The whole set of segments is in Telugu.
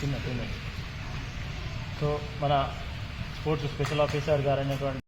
చిన్న టూ మినిట్స్ సో మన స్పోర్ట్స్ స్పెషల్ ఆఫీసర్ గారు అనేటువంటి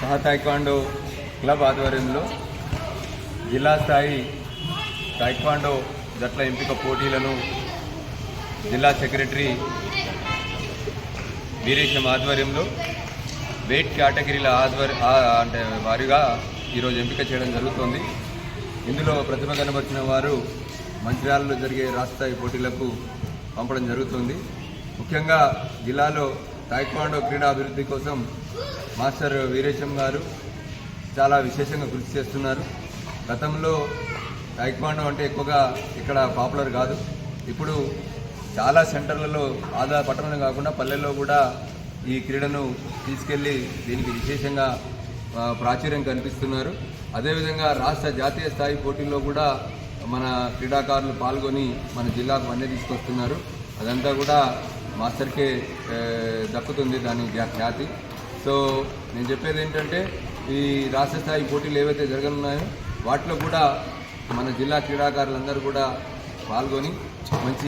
సహా క్లబ్ ఆధ్వర్యంలో జిల్లా స్థాయి తాయిక్వాండో జట్ల ఎంపిక పోటీలను జిల్లా సెక్రటరీ వీరేశం ఆధ్వర్యంలో వెయిట్ కేటగిరీల ఆధ్వర్య అంటే వారిగా ఈరోజు ఎంపిక చేయడం జరుగుతోంది. ఇందులో ప్రతిభ కనబరిచిన వారు మంచిర్యాలలో జరిగే రాష్ట్రస్థాయి పోటీలకు పంపడం జరుగుతుంది. ముఖ్యంగా జిల్లాలో తాయిక్వాండో క్రీడా అభివృద్ధి కోసం మాస్టర్ వీరేశం గారు చాలా విశేషంగా కృషి చేస్తున్నారు. గతంలో తాయిక్వాండో అంటే ఎక్కువగా ఇక్కడ పాపులర్ కాదు. ఇప్పుడు చాలా సెంటర్లలో ఆదా పట్టణంలో కాకుండా పల్లెల్లో కూడా ఈ క్రీడను తీసుకెళ్ళి దీనికి విశేషంగా ప్రాచుర్యం కనిపిస్తున్నారు అదేవిధంగా రాష్ట్ర జాతీయ స్థాయి పోటీల్లో కూడా మన క్రీడాకారులు పాల్గొని మన జిల్లాకు అన్నీ తీసుకొస్తున్నారు. అదంతా కూడా మాస్టర్కే దక్కుతుంది దాని ఖ్యాతి. సో నేను చెప్పేది ఏంటంటే ఈ రాష్ట్ర స్థాయి పోటీలు ఏవైతే జరగనున్నాయో వాటిలో కూడా మన జిల్లా క్రీడాకారులందరూ కూడా పాల్గొని మంచి